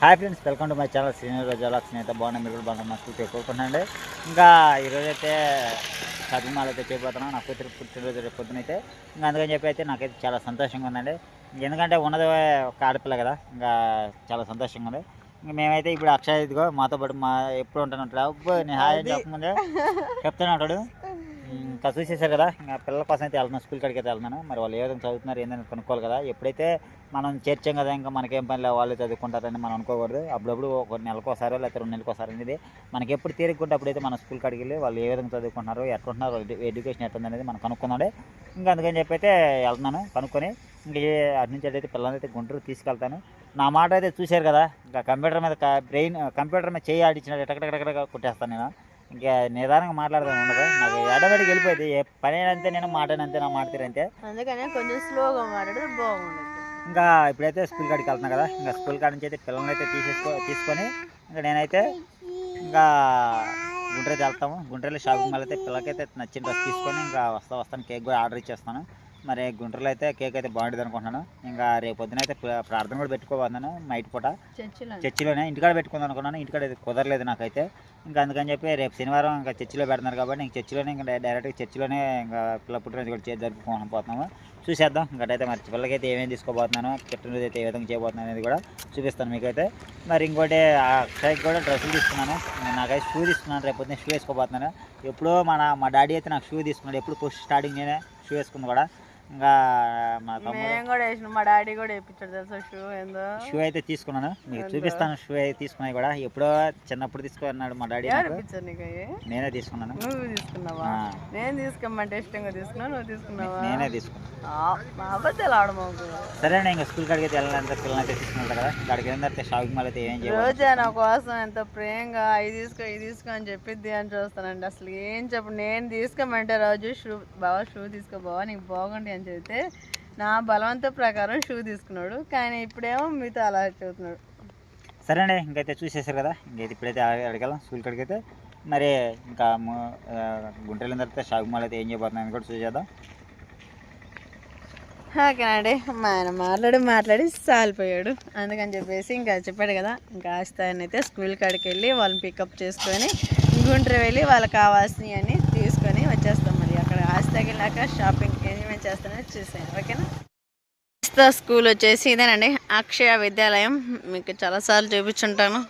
Hi friends welcome to my channel Srinivasa జలా స్నేహిత బాగున్నా మీరు కూడా బాగున్నా మస్తు కోరుకుంటున్నాండి ఇంకా ఈరోజు అయితే షాపింగ్ మాల్ అయితే చేయబోతున్నాను నా కూతురు పుట్టినరోజు రేపు పొద్దున అయితే. ఇంకా అందుకని చెప్పి అయితే నాకైతే చాలా సంతోషంగా ఉందండి. ఎందుకంటే ఉన్నది ఒక ఆడపిల్ల కదా ఇంకా చాలా సంతోషంగా ఉంది. ఇంకా మేమైతే ఇప్పుడు అక్షయ్ ఇదిగో మాతో పాటు మా ఎప్పుడు ఉంటాను ఉంటాడు నేను హాయ్ అని చెప్పకముందే చెప్తూనే ఉంటాడు ఇంకా చూసేసారు కదా ఇంకా పిల్లల కోసం అయితే వెళ్తున్నాను స్కూల్ కాడికి అయితే వెళ్తున్నాను. మరి వాళ్ళు ఏ విధంగా చదువుతున్నారు ఏందని కనుక్కోవాలి కదా. ఎప్పుడైతే మనం చేర్చాం కదా ఇంకా మనకేం పని లేదు వాళ్ళు చదువుకుంటారని మనం అనుకోకూడదు. అప్పుడప్పుడు ఒక నెలకోసారో లేకపోతే రెండు నెలకోసారి అనేది మనకి ఎప్పుడు తీరుకుంటే అప్పుడైతే మన స్కూల్ కాడికి వెళ్ళి వాళ్ళు ఏ విధంగా చదువుకుంటున్నారు ఎట్లుంటున్నారు ఎడ్యుకేషన్ ఎట్లుంది అనేది మనం కనుక్కున్నాడే ఇంకా అందుకని చెప్పి అయితే వెళ్తున్నాను కనుక్కొని ఇంకా ఏ అటు నుంచి అయితే పిల్లలైతే గుంటూరు తీసుకెళ్తాను. నా మాట అయితే చూశారు కదా ఇంకా కంప్యూటర్ మీద బ్రెయిన్ కంప్యూటర్ మీద చేయి ఆడించినట్టు ఎక్కడ కొట్టేస్తాను నేను. ఇంకా నిదానంగా మాట్లాడదాం ఉండదు నాకు ఎడబడికి వెళ్ళిపోయింది. ఏ పని అంతే నేను మాట్లాడినంతే నా మాట తీరంతే. అందుకనే కొంచెం స్లోగా మాట్లాడితే బాగుండదు ఇంకా ఇప్పుడైతే స్కూల్ కాడికి వెళ్తున్నా కదా. ఇంకా స్కూల్ కాడి నుంచి అయితే పిల్లల్ని అయితే తీసేసుకో తీసుకొని ఇంకా నేనైతే ఇంకా గుంటూరు వెళ్తాము. గుంటూరులో షాపింగ్ మాల్ అయితే పిల్లలకైతే నచ్చిన డ్రెస్ తీసుకొని ఇంకా వస్తా వస్తాను. కేక్ కూడా ఆర్డర్ ఇచ్చేస్తాను. మరి గుంటూరులో అయితే కేక్ అయితే బాగుంటుంది అనుకుంటున్నాను. ఇంకా రేపు పొద్దున అయితే ప్ర- ప్రార్థన కూడా పెట్టుకోబోతున్నాను నైట్ పూట. చర్చిలో చర్చిలోనే. ఇంటికాడ పెట్టుకుందాం అనుకున్నాను. ఇంటికాడ కుదరలేదు నాకైతే. ఇంకా అందుకని చెప్పి రేపు శనివారం ఇంకా చర్చిలో పెడతారు కాబట్టి ఇంక చర్చిలోనే ఇంకా డైరెక్ట్గా చర్చిలోనే ఇంకా పిల్ల పుట్టినరోజు కూడా చేసి జరుపుకోని పోతున్నాము. చూసేద్దాం. ఇంకటైతే మరి పిల్లలకైతే ఏమేమి తీసుకోబోతున్నాను పుట్టినరోజు అయితే ఏ విధంగా చేయబోతున్నాను అనేది కూడా చూపిస్తాను మీకైతే. మరి ఇంకోటి ఆ అక్షయ్కి కూడా డ్రెస్సులు తీసుకున్నాను. నాకైతే షూ తీసుకున్నాను. రేపు పొద్దున్న షూ వేసుకోబోతున్నాను. ఎప్పుడో మన మా డాడీ అయితే నాకు షూ తీసుకున్నాడు. ఎప్పుడు ఫస్ట్ స్టార్టింగ్ నేనే షూ వేసుకుంది కూడా. ఇంకా మా తమ్ముడు మేము కూడా వేసినాం మా డాడీ కూడా వేయించాడు తెలుసా షూ ఏందో? షూ అయితే తీసుకున్నాను. మీకు చూపిస్తాను షూ అయితే తీసుకున్నాయి కూడా. ఎప్పుడో చిన్నప్పుడు తీసుకున్నాడు మా డాడీ ఎవరు నాకు. ఇప్పించారు నీకు అవి? నేనే తీసుకున్నాను. నువ్వు తీసుకున్నావా? ఆ, నేను తీసుకోమంటే ఇష్టంగా తీసుకున్నావు? నువ్వు తీసుకున్నావా? నేనే తీసుకున్నాను. ఆ, మా అబద్ధాలు ఆడమాకు సరేనా ఇంకా స్కూల్ కాడికి అయితే వెళ్ళాలంటే పిల్లలు అయితే తీసుకున్నారు కదా అక్కడికి వెళ్ళిన షాపింగ్ మాల్ అయితే ఏం చేయాలి రోజా నా కోసం ఎంత ప్రేమగా ఇది తీసుకో ఇది తీసుకో అని చెప్పిద్ది అని చూస్తానండి. అసలు ఏం చెప్పు నేను తీసుకోమంటే రోజు షూ బావా షూ తీసుకో బావా నీకు అని చెప్తే నా బలవంత ప్రకారం షూ తీసుకున్నాడు. కానీ ఇప్పుడేమో మీతో అలా చెబుతున్నాడు. సరేనే ఇంకైతే చూసేసారు కదా ఇంకైతే ఇప్పుడైతే వెళ్ళాం స్కూల్ కాడికి అయితే. మరి ఇంకా వెళ్ళిన తర్వాత షాపింగ్ మాల్ అయితే ఏం చేయబోతున్నాయని కూడా చూసేద్దాం. ఓకేనండి మా ఆయన మాట్లాడి మాట్లాడి సాలిపోయాడు. అందుకని చెప్పేసి ఇంకా చెప్పాడు కదా ఇంకా ఆస్తాయని అయితే స్కూల్ కాడికి వెళ్ళి వాళ్ళని పికప్ చేసుకొని గుంటూరు వెళ్ళి వాళ్ళకి కావాల్సినవి అన్ని తీసుకొని వచ్చేస్తాం మరి. అక్కడ ఆస్తాకి వెళ్ళాక షాపింగ్ ఏమేమి చేస్తానో చూసాను ఓకేనా? స్కూల్ వచ్చేసి ఇదేనండి అక్షయ విద్యాలయం. మీకు చాలాసార్లు చూపించుంటాను.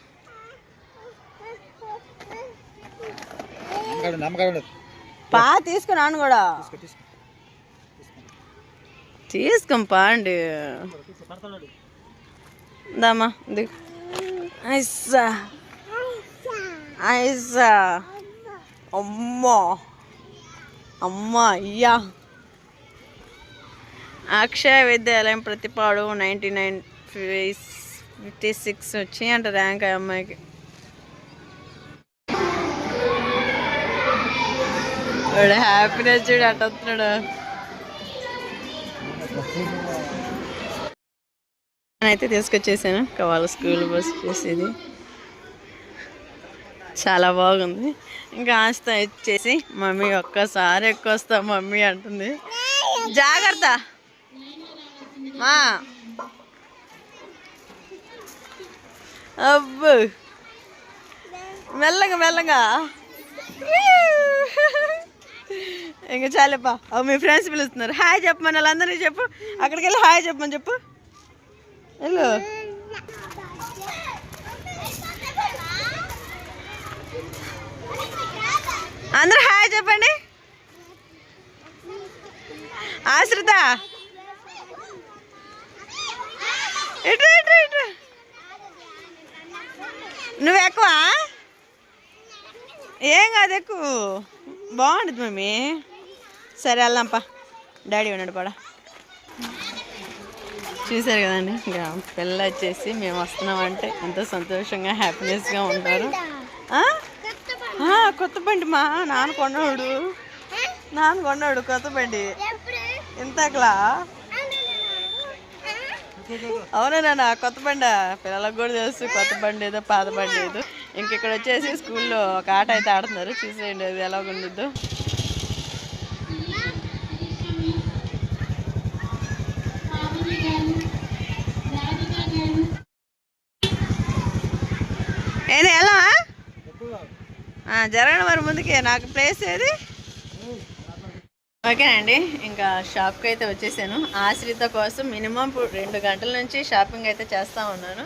పా తీసుకున్నాను కూడా. తీసుకుంపా అండి దామా దిగు. ఐసా ఐసా అమ్మా. అమ్మా అయ్యా. Akshaya Vidyalayam Prathipadu ninety nine fifty six వచ్చి అంట ర్యాంక్ ఆ అమ్మాయికి. వాడు హ్యాపీనెస్ చూడు అట్ట వస్తున్నాడు. తీసుకొచ్చేసాను. ఇంకా స్కూల్ బస్ చేసేది. చాలా బాగుంది. ఇంకా ఆస్త ఇచ్చేసి మమ్మీ ఒక్కసారి ఎక్కువ వస్తా మమ్మీ అంటుంది. జాగ్రత్త. మా. అబ్బు. మెల్లగా మెల్లగా. ఇంకా చాలేపా. అవి మీ ఫ్రెండ్స్ పిలుస్తున్నారు. హాయ్ చెప్పమని వాళ్ళందరికీ చెప్పు. అక్కడికి వెళ్ళి హాయ్ చెప్పమని చెప్పు. హలో అందరూ హాయ్ చెప్పండి. ఆశ్రిత. ఇటు ఇటు ఇటు నువ్వు ఎక్కువ? ఏం కాదు ఎక్కువ. బాగుంటుంది మమ్మీ. సరే వెళ్దాంపా. డాడీ ఉన్నాడు పడా చూసారు కదండి ఇంకా పిల్ల వచ్చేసి మేము వస్తున్నామంటే ఎంతో సంతోషంగా హ్యాపీనెస్గా ఉంటారు. కొత్త బండి మా నాన్న కొన్నాడు. నాన్న కొన్నాడు కొత్త బండి. ఇంతకలా? అవునా కొత్త బండ. పిల్లలకు కూడా తెలుసు కొత్త బండి ఏదో పాత బండి ఏదో. ఇంకెక్కడ వచ్చేసి స్కూల్లో ఒక ఆట అయితే ఆడుతున్నారు. చూసేయండి అది ఎలా ఉండదు నేను ఎలా జరగడం వారి ముందుకే. నాకు ప్లేస్ ఏది? ఓకేనండి ఇంకా షాప్కి అయితే వచ్చేసాను. ఆశ్రిత కోసం మినిమం రెండు గంటల నుంచి షాపింగ్ అయితే చేస్తూ ఉన్నాను.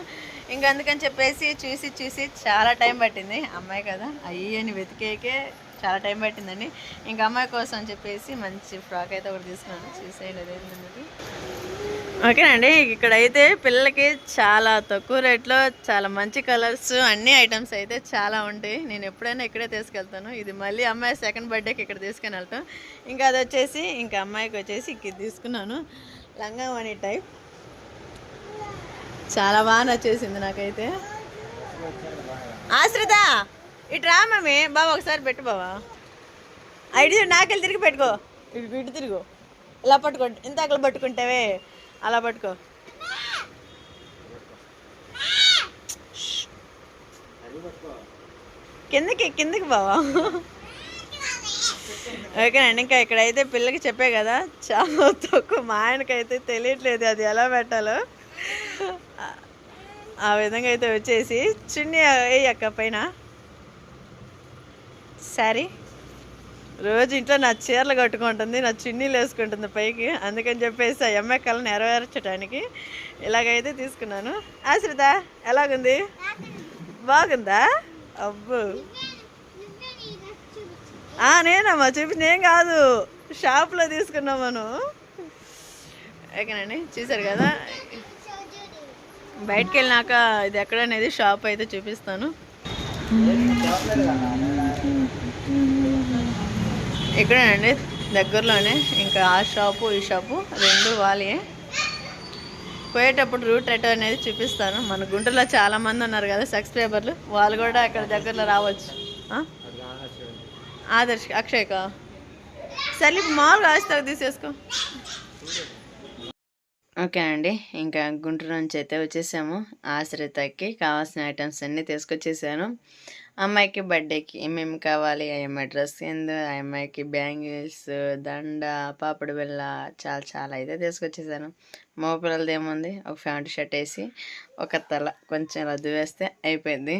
ఇంకా అందుకని చెప్పేసి చూసి చూసి చాలా టైం పట్టింది. అమ్మాయి కదా అయ్యి అని వెతికేకే చాలా టైం పట్టిందండి. ఇంకా అమ్మాయి కోసం అని చెప్పేసి మంచి ఫ్రాక్ అయితే ఒకటి తీసుకున్నాను. చూసేయండి అదేంటన్నది. ఓకేనండి ఇక్కడైతే పిల్లలకి చాలా తక్కువ రేట్లో చాలా మంచి కలర్స్ అన్ని ఐటమ్స్ అయితే చాలా ఉంటాయి. నేను ఎప్పుడైనా ఇక్కడే తీసుకెళ్తాను. ఇది మళ్ళీ అమ్మాయి సెకండ్ బర్త్డేకి ఇక్కడ తీసుకుని వెళ్తాం. ఇంకా అది వచ్చేసి ఇంకా అమ్మాయికి వచ్చేసి ఇది తీసుకున్నాను. లంగామణి టైప్. చాలా బాగా నచ్చేసింది నాకైతే. ఆశ్రిత ఇటు రా మమ్మీ. బాబా ఒకసారి పెట్టు బాబా ఐడి నాకెళ్ళి తిరిగి పెట్టుకో. ఇటు ఇటు తిరుగు. ఇలా పట్టుకో. ఇంత అక్కడ పట్టుకుంటావే. అలా పట్టుకో. కిందకి కిందకి బావా. ఓకేనండి ఇంకా ఇక్కడైతే పిల్లకి చెప్పే కదా చాలా తక్కువ. మా ఆయనకైతే తెలియట్లేదు అది ఎలా పెట్టాలో. ఆ- విధంగా అయితే వచ్చేసి చున్నీ ఏ అక్క పైన. సరే రోజు ఇంట్లో నా చీరలు కట్టుకుంటుంది నా చున్నీలు వేసుకుంటుంది పైకి. అందుకని చెప్పేసి ఆ అమ్మాయి కళ నెరవేర్చడానికి ఇలాగైతే తీసుకున్నాను. ఆశ్రిత ఎలాగుంది? బాగుందా? అబ్బో. ఆ, నేనమ్మా చూపి ఏం కాదు షాప్లో తీసుకున్నాం మనం ఓకేనండి చూసారు కదా? బయటికి వెళ్ళినాక ఇది ఎక్కడ అనేది షాప్ అయితే చూపిస్తాను. ఇక్కడేనండి దగ్గరలోనే. ఇంకా ఆ షాపు ఈ షాపు రెండు వాళ్ళే. పోయేటప్పుడు రూట్ ఎటో అనేది చూపిస్తాను. మన గుంటూరులో చాలామంది ఉన్నారు కదా సబ్స్క్రైబర్లు వాళ్ళు కూడా అక్కడ దగ్గరలో రావచ్చు. ఆదర్శ్ అక్షయ్కా సరే మామూలుగా ఆశతో తీసేసుకో. ఓకే అండి. ఇంకా గుంటూరు నుంచి అయితే వచ్చేసాము. ఆశ్రితకి కావాల్సిన ఐటమ్స్ అన్నీ తీసుకొచ్చేసాను. అమ్మాయికి బర్త్డేకి ఏమేమి కావాలి ఆ అమ్మాయి డ్రెస్ ఎందు ఆ అమ్మాయికి బ్యాంగిల్స్ దండ పాపడు బిళ్ళ చాలా చాలా అయితే తీసుకొచ్చేసాను. మగ పిల్లలది ఏముంది? ఒక ఫ్యాంట్ షర్ట్ వేసి ఒక తల కొంచెం రద్దు వేస్తే అయిపోయింది.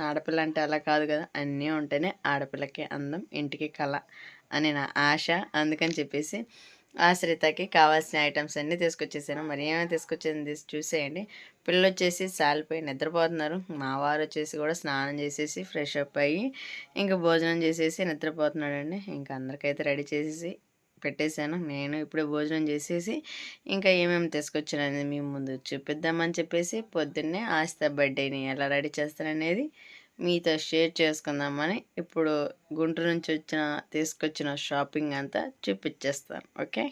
ఆడపిల్ల అంటే అలా కాదు కదా అన్నీ ఉంటేనే ఆడపిల్లకి అందం ఇంటికి కళ అని నా ఆశ. అందుకని చెప్పేసి ఆశ్రితకి కావాల్సిన ఐటమ్స్ అన్నీ తీసుకొచ్చేసాను. మరి ఏమేమి తీసుకొచ్చింది చూసేయండి. పిల్లలు వచ్చేసి సాలిపోయి నిద్రపోతున్నారు. మా వారు వచ్చేసి కూడా స్నానం చేసేసి ఫ్రెష్ అప్ అయ్యి ఇంకా భోజనం చేసేసి నిద్రపోతున్నాడండి. ఇంకా అందరికైతే రెడీ చేసేసి పెట్టేశాను. నేను ఇప్పుడే భోజనం చేసేసి ఇంకా ఏమేమి తీసుకొచ్చాననేది మీ ముందు చూపిద్దామని చెప్పేసి పొద్దున్నే ఆస్త బర్త్డేని ఎలా రెడీ చేస్తాననేది మీతో షేర్ చేసుకుందామని ఇప్పుడు గుంటూరు నుంచి వచ్చిన తీసుకొచ్చిన షాపింగ్ అంతా చూపించేస్తాను ఓకే?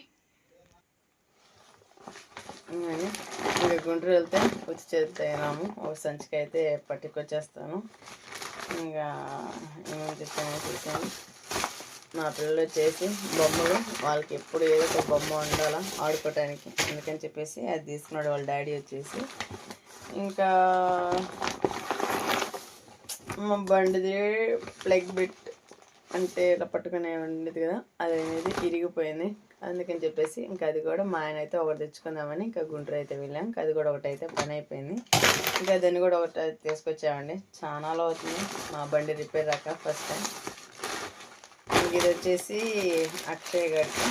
ఇంకని గుంటూరు వెళ్తే వచ్చి చేస్తాము ఒక సంచికి అయితే పట్టుకొచ్చేస్తాను. ఇంకా ఏమేమి తెచ్చానో చూసాను మా పిల్లలు వచ్చేసి బొమ్మలు వాళ్ళకి ఎప్పుడు ఏదో ఒక బొమ్మ ఉండాలా ఆడుకోవటానికి అందుకని చెప్పేసి అది తీసుకున్నాడు వాళ్ళ డాడీ వచ్చేసి. ఇంకా బండిది ప్లగ్ బిట్ అంటే ఇలా పట్టుకునే ఉండేది కదా అది అనేది ఇరిగిపోయింది. అందుకని చెప్పేసి ఇంకా అది కూడా మా ఆయన అయితే ఒకటి తెచ్చుకుందామని ఇంకా గుంటూరు అయితే వెళ్ళాం. ఇంకా అది కూడా ఒకటి అయితే పని అయిపోయింది. ఇంకా దాన్ని కూడా ఒకటి తీసుకొచ్చామండి. చాలా అవుతుంది మా బండి రిపేర్ రాక ఫస్ట్ టైం. ఇంక ఇది వచ్చేసి అక్షయ్ గారికి.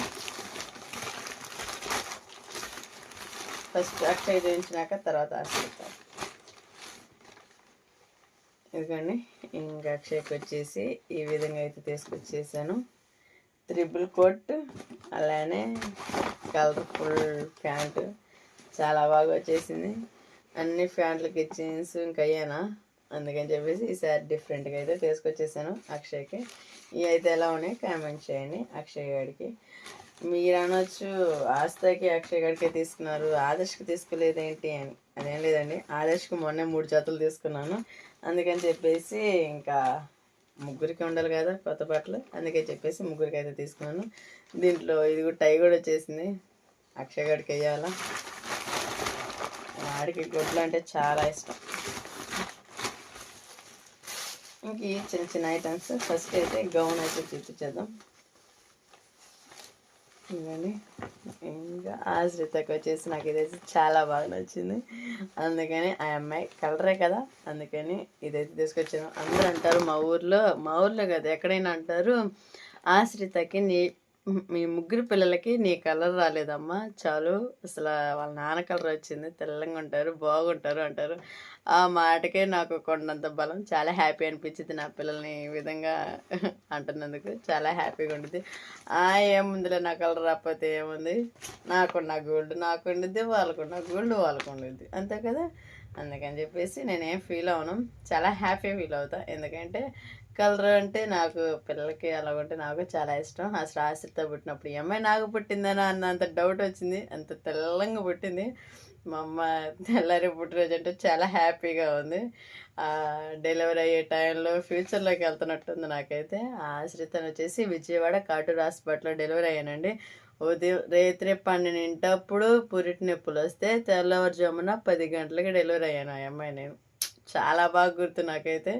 ఫస్ట్ అక్షయ్ చేయించినాక తర్వాత ఆశ్రయిస్తాం ఇదిగోండి ఇంకా అక్షయ్కి వచ్చేసి ఈ విధంగా అయితే తీసుకొచ్చేసాను. త్రిబుల్ కోట్ అలానే కలర్ఫుల్ ప్యాంటు. చాలా బాగా వచ్చేసింది. అన్ని ప్యాంట్లకి జీన్స్ ఇంకా అయ్యానా? అందుకని చెప్పేసి ఈసారి డిఫరెంట్గా అయితే తీసుకొచ్చేసాను అక్షయ్కి. ఇవి అయితే ఎలా ఉన్నాయి? కామెంట్ చేయండి అక్షయ్ గారికి. మీరు అనొచ్చు ఆస్థాకి అక్షయ్ గారికి తీసుకున్నారు ఆదర్శ్కి తీసుకోలేదు ఏంటి అని. అదేం లేదండి. ఆదేశకు మొన్నే మూడు జతలు తీసుకున్నాను. అందుకని చెప్పేసి ఇంకా ముగ్గురికి ఉండాలి కదా కొత్త బట్టలు. అందుకని చెప్పేసి ముగ్గురికి అయితే తీసుకున్నాను. దీంట్లో ఇది కూడా టై కూడా వచ్చేసింది. అక్షయ్ గారికి వేయాలా? ఆడికి గుడ్లు అంటే చాలా ఇష్టం. ఇంక ఈ చిన్న చిన్న ఐటమ్స్ ఫస్ట్ అయితే గౌన్ అయితే చూపించేద్దాం. ఇవ్వండి ఇంకా ఆశ్రితకు వచ్చేసి నాకు ఇదైతే చాలా బాగా నచ్చింది. అందుకని ఆ అమ్మాయి కలరే కదా అందుకని ఇదైతే తీసుకొచ్చాను. అందరూ అంటారు మా ఊర్లో మా ఊర్లో కదా ఎక్కడైనా అంటారు ఆశ్రితకి నీ మీ ముగ్గురు పిల్లలకి నీ కలర్ రాలేదమ్మా. చాలు. అసలు వాళ్ళ నాన్న కలర్ వచ్చింది. తెల్లంగా ఉంటారు బాగుంటారు అంటారు. ఆ మాటకే నాకు కొండంత బలం. చాలా హ్యాపీ అనిపించింది నా పిల్లల్ని ఈ విధంగా అంటున్నందుకు. చాలా హ్యాపీగా ఉంటుంది ఆ ఏముందిలే నా కలర్ రాకపోతే ఏముంది? నాకు నా గోల్డ్ నాకు ఉండిద్ది నా గోల్డ్ వాళ్ళకు ఉండిద్ది. అంతే కదా? అందుకని చెప్పేసి నేనేం ఫీల్ అవను చాలా హ్యాపీ ఫీల్ అవుతా. ఎందుకంటే కలర్ అంటే నాకు పిల్లలకి అలా ఉంటే నాకు చాలా ఇష్టం. అసలు ఆశ్రిత పుట్టినప్పుడు ఈ అమ్మాయి నాకు పుట్టిందని అన్నంత డౌట్ వచ్చింది. అంత తెల్లంగా పుట్టింది. మా అమ్మ తెల్లారి పుట్టినరోజు అంటే చాలా హ్యాపీగా ఉంది. డెలివరీ అయ్యే టైంలో ఫ్యూచర్లోకి వెళ్తున్నట్టుంది నాకైతే. ఆ ఆశ్రితను వచ్చేసి విజయవాడ కాటూరు హాస్పిటల్లో డెలివరీ అయ్యానండి. ఉదయం రేత్రి పన్నెండింటప్పుడు పురిటి నొప్పులు వస్తే తెల్లవారుజామున పది గంటలకి డెలివరీ అయ్యాను ఆ అమ్మాయి నేను చాలా బాగా గుర్తు నాకైతే.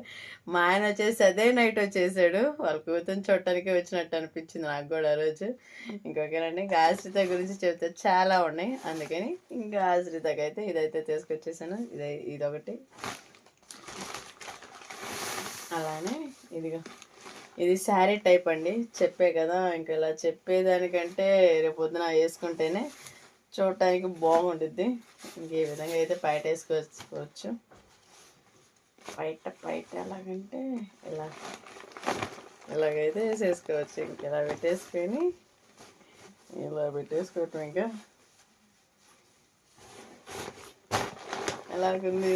మా ఆయన వచ్చేసి అదే నైట్ వచ్చేసాడు. వాళ్ళ కూతురు చూడటానికి వచ్చినట్టు అనిపించింది నాకు కూడా ఆ రోజు. ఇంకొకరండి ఆశ్రిత గురించి చెప్తే చాలా ఉన్నాయి. అందుకని ఇంకా ఆశ్రితకి అయితే ఇదైతే తీసుకొచ్చేసాను. ఇదే ఇదొకటి. అలానే ఇదిగో. ఇది శారీ టైప్ అండి. చెప్పే కదా ఇంకా ఇలా చెప్పేదానికంటే రేపు పొద్దున వేసుకుంటేనే చూడటానికి బాగుంటుంది ఇంక విధంగా అయితే బయట వేసుకోవచ్చు. బయట బయట ఎలాగంటే ఇలా. ఇలాగైతే వేసేసుకోవచ్చు ఇంక ఇలా పెట్టేసుకొని ఇలా పెట్టేసుకోవటం ఇంకా. ఎలాగుంది?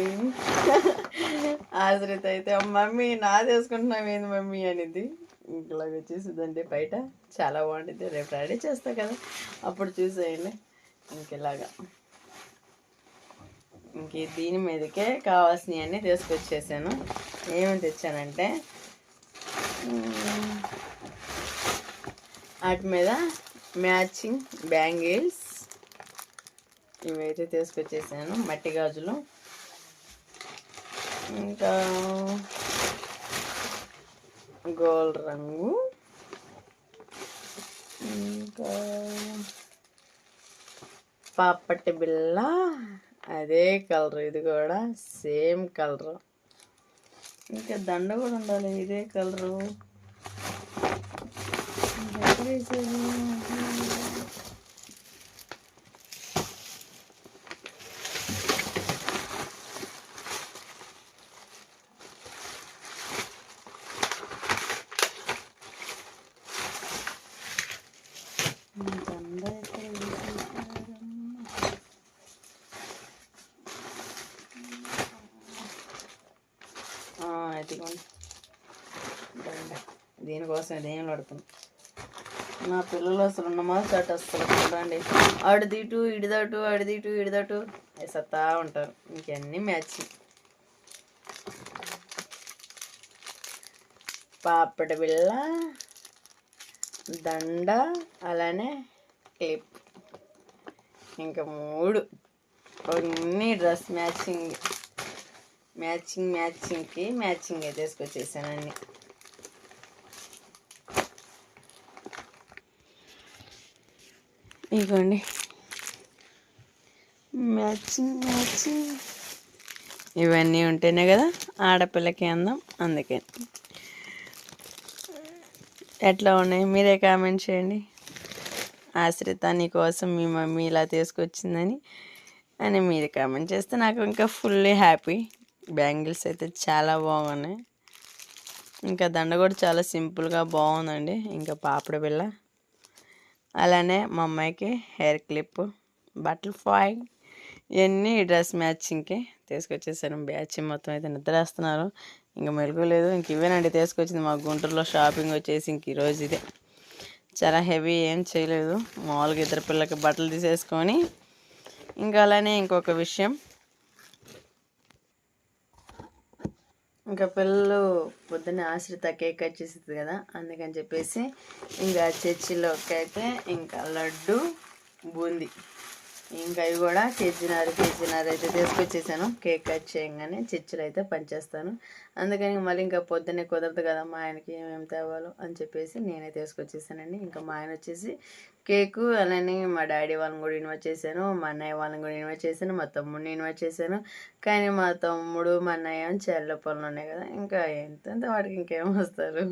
ఆశ్రిత అయితే మమ్మీ నాది వేసుకుంటున్నాం ఏంది మమ్మీ? అనేది ఇంక ఇలాగ వచ్చేసిందండి బయట. చాలా బాగుంటుంది రేపు రెడీ చేస్తా కదా. అప్పుడు చూసేయండి. ఇంక ఇలాగా. ఇంక దీని మీదకే కావాల్సినవి అన్నీ తీసుకొచ్చేసాను. ఏమేమి తెచ్చానంటే వాటి మీద మ్యాచింగ్ బ్యాంగిల్స్ ఇవైతే తీసుకొచ్చేసాను మట్టి గాజులు. ఇంకా గోల్డ్ రంగు. ఇంకా పాపట్టి బిళ్ళ. అదే కలర్ ఇది కూడా సేమ్ కలర్. ఇంకా దండ కూడా ఉండాలి ఇదే కలరు ఎక్కడ వేసేది? దండ ఎక్కడ వేసేసారమ్మా? ఆ, ఇదిగోండి దండ దీనికోసం ఇదేం పడుతుంది నా పిల్లలు అసలు ఉన్నమా చాట అసలు చూడండి ఆడిదిటు ఇడిదటు ఆడిదిటు ఇడిదటు సత్తా ఉంటారు. ఇంకన్నీ మ్యాచింగ్ పాపడ బిళ్ళ దండ అలానే క్లిప్. ఇంకా మూడు. అన్ని డ్రెస్ మ్యాచింగ్. మ్యాచింగ్ మ్యాచింగ్కి మ్యాచింగ్ అయితే తీసుకొచ్చేసాను ఇదిగోండి. Matching matching. ఇవన్నీ ఉంటేనే కదా ఆడపిల్లకి అందం అందుకే. ఎట్లా ఉన్నాయి? మీరే కామెంట్ చేయండి. ఆశ్రిత నీకోసం మీ మమ్మీ ఇలా తీసుకొచ్చిందని అని మీరు కామెంట్ చేస్తే నాకు ఇంకా ఫుల్లీ హ్యాపీ. బ్యాంగిల్స్ అయితే చాలా బాగున్నాయి. ఇంకా దండ కూడా చాలా సింపుల్గా బాగుందండి. ఇంకా పాపడ బిళ్ళ. అలానే మా అమ్మాయికి హెయిర్ క్లిప్ బటర్ఫ్లై ఇవన్నీ డ్రెస్ మ్యాచింగ్కి తీసుకొచ్చేసాను. బ్యాచ్ మొత్తం అయితే నిద్రేస్తున్నారు ఇంకా మెలకు లేదు ఇంక ఇవేనండి తీసుకొచ్చింది మా గుంటూరులో షాపింగ్ వచ్చేసి ఇంక ఈరోజు ఇదే. చాలా హెవీ ఏం చేయలేదు. మామూలుగా ఇద్దరు పిల్లలకి బట్టలు తీసేసుకొని ఇంకా అలానే ఇంకొక విషయం. ఇంకా పిల్లలు పొద్దున్న ఆశ్రిత కేక్ కట్ చేసేది కదా అందుకని చెప్పేసి ఇంకా చర్చిలోకి అయితే ఇంకా లడ్డు బూంది. ఇంకా అవి కూడా కేజీన్నర కేజీన్నర అయితే తీసుకొచ్చేసాను. కేక్ కట్ చేయగానే చర్చిలో అయితే పనిచేస్తాను. అందుకని మళ్ళీ ఇంకా పొద్దున్నే కుదరదు కదా మా ఆయనకి ఏమేమి తేవాలో అని చెప్పేసి నేనే తీసుకొచ్చేసానండి. ఇంకా మా ఆయన వచ్చేసి కేకు అలానే మా డాడీ వాళ్ళని కూడా ఇన్వైట్ చేశాను మా అన్నయ్య వాళ్ళని కూడా ఇన్వైట్ చేశాను మా తమ్ముడిని ఇన్వైట్ చేశాను. కానీ మా తమ్ముడు మా అన్నయ్య చెల్ల పనులు ఉన్నాయి కదా ఇంకా ఎంత వాడికి ఇంకేం వస్తారు?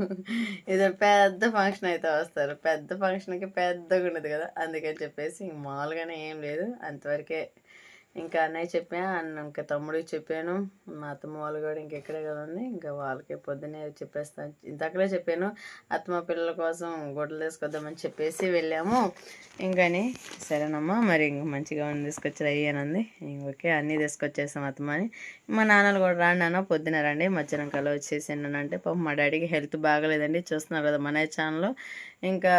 ఇది పెద్ద ఫంక్షన్ అయితే వస్తారు. పెద్ద ఫంక్షన్కి పెద్దగా ఉండదు కదా అందుకని చెప్పేసి మామూలుగానే ఏం లేదు. అంతవరకే ఇంకా అన్నయ్య చెప్పాను అన్న ఇంకా తమ్ముడికి చెప్పాను మా అత్తమ్మ వాళ్ళు కూడా ఇంకెక్కడే కదా ఉంది ఇంకా వాళ్ళకి పొద్దున్నే చెప్పేస్తాను ఇంతకలే చెప్పాను అత్తమ్మ పిల్లల కోసం గుడ్డలు తీసుకొద్దామని చెప్పేసి వెళ్ళాము. ఇంకని సరేనమ్మా మరి ఇంక మంచిగా ఉంది. తీసుకొచ్చి అయ్యానంది ఓకే అన్నీ తీసుకొచ్చేసాం అత్తమ్మని మా నాన్నలు కూడా రాండి నాన్న పొద్దున రండి మధ్యాహ్నం కల వచ్చేసి అంటే పాపం మా డాడీకి హెల్త్ బాగలేదండి చూస్తున్నారు కదా మన ఛానల్లో ఇంకా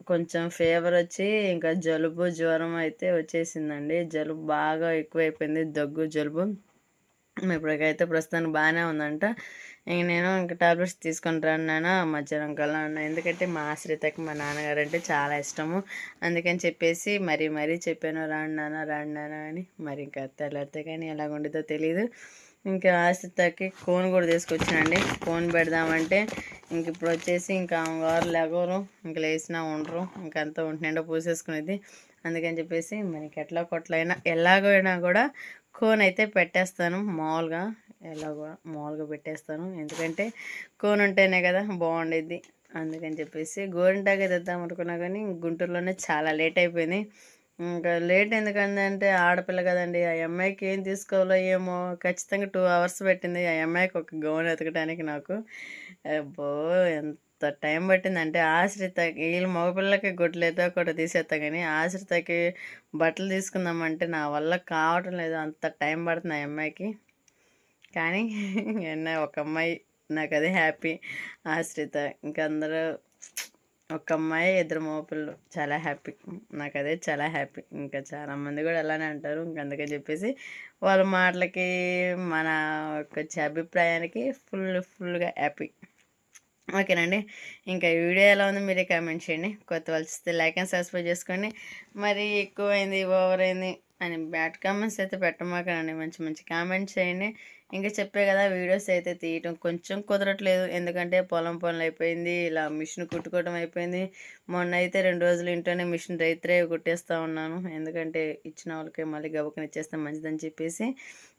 కొంచెం ఫీవర్ వచ్చి ఇంకా జలుబు జ్వరం అయితే వచ్చేసిందండి. జలుబు బాగా ఎక్కువైపోయింది దగ్గు జలుబు. ఇప్పటికైతే ప్రస్తుతానికి బాగానే ఉందంట. ఇంక నేను ఇంకా టాబ్లెట్స్ తీసుకొని రాను మధ్యాహ్నం కల్లా అన్న ఎందుకంటే మా ఆశ్రితకి మా నాన్నగారు అంటే చాలా ఇష్టము. అందుకని చెప్పేసి మరీ మరీ చెప్పాను రాను నాన్న రాను నాన్న అని. మరి ఇంకా తెల్లారితే కానీ ఎలా ఉండేదో తెలియదు ఇంకా ఆశ్రితకి కోన్ కూడా తీసుకొచ్చానండి. కోన్ పెడదామంటే ఇంక ఇప్పుడు వచ్చేసి ఇంకా అమ్మగారు లేగరు ఇంకా లేచినా ఉండరు. ఇంకంతా ఉంటుండో పూసేసుకునేది. అందుకని చెప్పేసి మనకి ఎట్లా కొట్లైనా ఎలాగైనా కూడా కోన్ అయితే పెట్టేస్తాను మామూలుగా ఎలాగో మామూలుగా పెట్టేస్తాను. ఎందుకంటే కోన్ ఉంటేనే కదా బాగుండేది. అందుకని చెప్పేసి గోరింటాకే తెద్దాం అనుకున్నా కానీ గుంటూరులోనే చాలా లేట్ అయిపోయింది. ఇంకా లేట్ ఎందుకంటే ఆడపిల్ల కదండి. ఆ అమ్మాయికి ఏం తీసుకోవాలో ఏమో ఖచ్చితంగా టూ అవర్స్ పెట్టింది. ఆ అమ్మాయికి ఒక గౌన్ ఎతకడానికి నాకు. అబ్బో ఎంత టైం పట్టిందంటే ఆశ్రిత వీళ్ళు మగపిల్లకి గుడ్లేదో ఒకటి తీసేస్తా కానీ ఆశ్రితకి బట్టలు తీసుకుందామంటే నా వల్ల కావటం లేదు. అంత టైం పడుతుంది ఆ అమ్మాయికి. కానీ ఎన్న ఒక అమ్మాయి నాకు అది హ్యాపీ. ఆశ్రిత ఇంకా అందరూ ఒక అమ్మాయి ఇద్దరు మోపిల్లు చాలా హ్యాపీ. నాకు అదే చాలా హ్యాపీ. ఇంకా చాలా మంది కూడా అలానే అంటారు. ఇంక అందుకే చెప్పేసి వాళ్ళ మాటలకి మన వచ్చే అభిప్రాయానికి ఫుల్ ఫుల్గా హ్యాపీ. ఓకేనండి. ఇంకా ఈ వీడియో ఎలా ఉందో మీరే కామెంట్ చేయండి. కొత్త వాళ్ళు లైక్ అండ్ సబ్స్క్రైబ్ చేసుకోండి. మరి ఎక్కువైంది ఓవర్ అయింది అని బ్యాడ్ కామెంట్స్ అయితే పెట్టమాకండి. మంచి మంచి కామెంట్స్ చేయండి. ఇంకా చెప్పే కదా వీడియోస్ అయితే తీయటం కొంచెం కుదరట్లేదు. ఎందుకంటే పొలం పనులు అయిపోయింది ఇలా మిషన్ కుట్టుకోవడం అయిపోయింది. మొన్న అయితే రెండు రోజులు ఇంట్లోనే మిషన్ రైతురే కుట్టేస్తూ ఉన్నాను. ఎందుకంటే ఇచ్చిన వాళ్ళకి మళ్ళీ గబుకని ఇచ్చేస్తే మంచిదని చెప్పేసి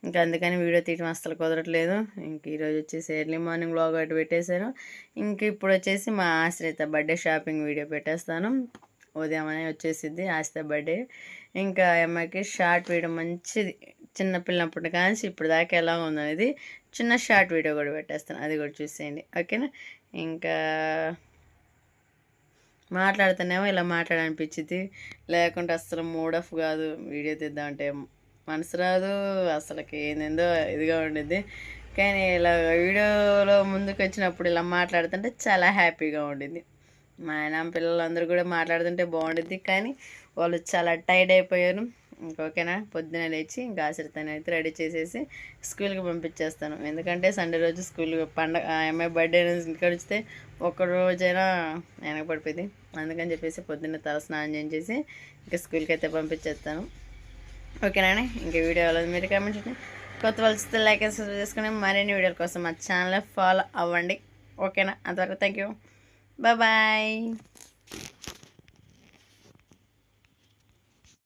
ఇంకా అందుకని వీడియో తీయటం అస్సలు కుదరట్లేదు. ఇంక ఈరోజు వచ్చేసి ఎర్లీ మార్నింగ్ బ్లాగ్ అటు పెట్టేశాను. ఇంక ఇప్పుడు వచ్చేసి మా ఆశ్రిత బర్త్డే షాపింగ్ వీడియో పెట్టేస్తాను. ఉదయం అనే వచ్చేసిద్ది ఆశ్రిత బర్త్డే. ఇంకా అమ్మాయికి షార్ట్ వీడియో మంచిది. చిన్న కాంచి కానీ ఇప్పుడు దాకా ఎలా ఉందనేది చిన్న షార్ట్ వీడియో కూడా పెట్టేస్తాను. అది కూడా చూసేయండి. ఓకేనా? ఇంకా మాట్లాడుతున్నామో ఇలా మాట్లాడనిపించింది లేకుంటే అసలు మూడ్ ఆఫ్ కాదు. వీడియో తీద్దామంటే మనసు రాదు. అసలుకి ఏందేందో ఇదిగా ఉండిద్ది. కానీ ఇలా వీడియోలో ముందుకు వచ్చినప్పుడు ఇలా మాట్లాడుతుంటే చాలా హ్యాపీగా ఉండింది మా ఆయన పిల్లలందరూ కూడా మాట్లాడుతుంటే బాగుండిద్ది. కానీ వాళ్ళు చాలా టైర్డ్ అయిపోయారు. ఓకేనా? పొద్దున లేచి ఇంకా ఆశ్రితాన్ని అయితే రెడీ చేసేసి స్కూల్కి పంపించేస్తాను. ఎందుకంటే సండే రోజు స్కూల్ పండగ అమ్మాయి బర్త్డే ఇంటికి వచ్చితే ఒక్క రోజైనా వెనక పడిపోయింది. అందుకని చెప్పేసి పొద్దున్న తల స్నానం చేసి ఇంకా స్కూల్కి అయితే పంపించేస్తాను. ఓకేనా ఇంకా వీడియో వాళ్ళది మీరు కామెంట్ చేయండి. కొత్త వాళ్ళు లైక్ అండ్ సబ్స్క్రైబ్ చేసుకుని మరిన్ని వీడియోల కోసం మా ఛానల్ ఫాలో అవ్వండి. ఓకేనా? అంతవరకు థ్యాంక్ యూ బాయ్.